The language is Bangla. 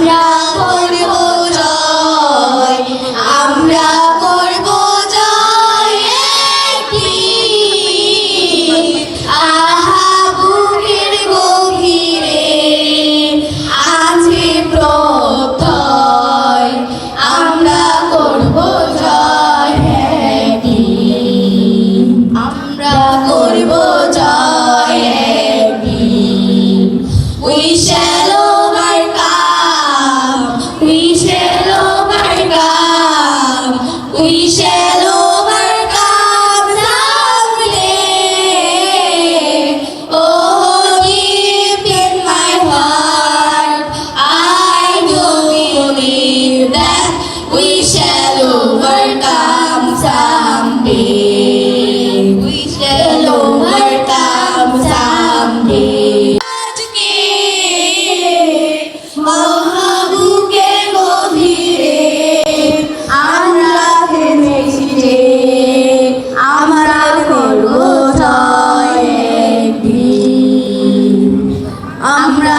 আমরা করব জয়, আমরা করব জয় একটি। আহা, বুকের গভীরে আছে প্রত্যয়, আমরা করব জয় একটি। আমরা করব জয় একটি। আমরা